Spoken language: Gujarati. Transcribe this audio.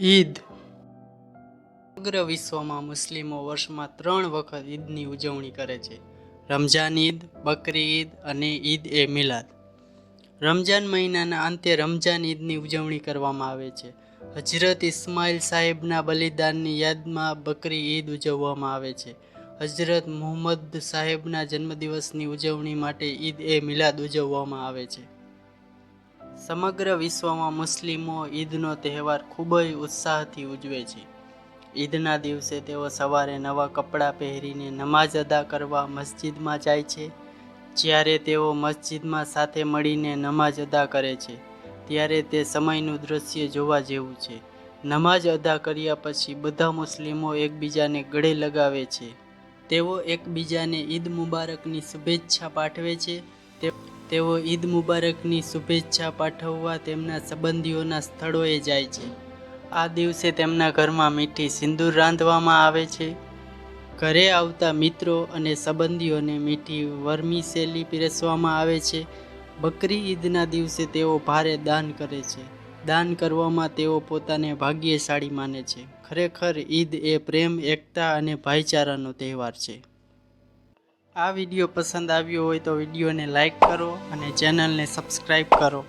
ઈદ. સમગ્ર વિશ્વમાં મુસ્લિમો વર્ષમાં ત્રણ વખત ઈદની ઉજવણી કરે છે. રમઝાન ઈદ, બકરી ઈદ અને ઈદ એ મિલાદ. રમઝાન મહિનાના અંતે રમઝાન ઈદની ઉજવણી કરવામાં આવે છે. હજરત ઇસ્માઇલ સાહેબના બલિદાનની યાદમાં બકરી ઈદ ઉજવવામાં આવે છે. હજરત મોહમ્મદ સાહેબના જન્મદિવસની ઉજવણી માટે ઈદ એ મિલાદ ઉજવવામાં આવે છે. સમગ્ર વિશ્વમાં મુસ્લિમો ઈદનો તહેવાર ખૂબ જ ઉત્સાહથી ઉજવે છે. ઈદના દિવસે તેઓ સવારે નવા કપડાં પહેરીને નમાઝ અદા કરવા મસ્જિદમાં જાય છે. જ્યારે તેઓ મસ્જિદમાં સાથે મળીને નમાઝ અદા કરે છે, ત્યારે તે સમયનું દૃશ્ય જોવા જેવું છે. નમાઝ અદા કર્યા પછી બધા મુસ્લિમો એકબીજાને ગળે લગાવે છે. તેઓ એકબીજાને ઈદ મુબારકની શુભેચ્છા પાઠવે છે. તે- તેઓ ઈદ મુબારકની શુભેચ્છા પાઠવવા તેમના સંબંધીઓના સ્થળોએ જાય છે. આ દિવસે તેમના ઘરમાં મીઠી સિંદૂર રાંધવામાં આવે છે. ઘરે આવતા મિત્રો અને સંબંધીઓને મીઠી વરમીસેલી પીરસવામાં આવે છે. બકરી ઈદના દિવસે તેઓ ભારે દાન કરે છે. દાન કરવામાં તેઓ પોતાને ભાગ્યશાળી માને છે. ખરેખર ઈદ એ પ્રેમ, એકતા અને ભાઈચારાનો તહેવાર છે. આ વીડિયો પસંદ આવ્યો હોય તો વિડીયોને લાઈક કરો અને ચેનલને સબસ્ક્રાઈબ કરો.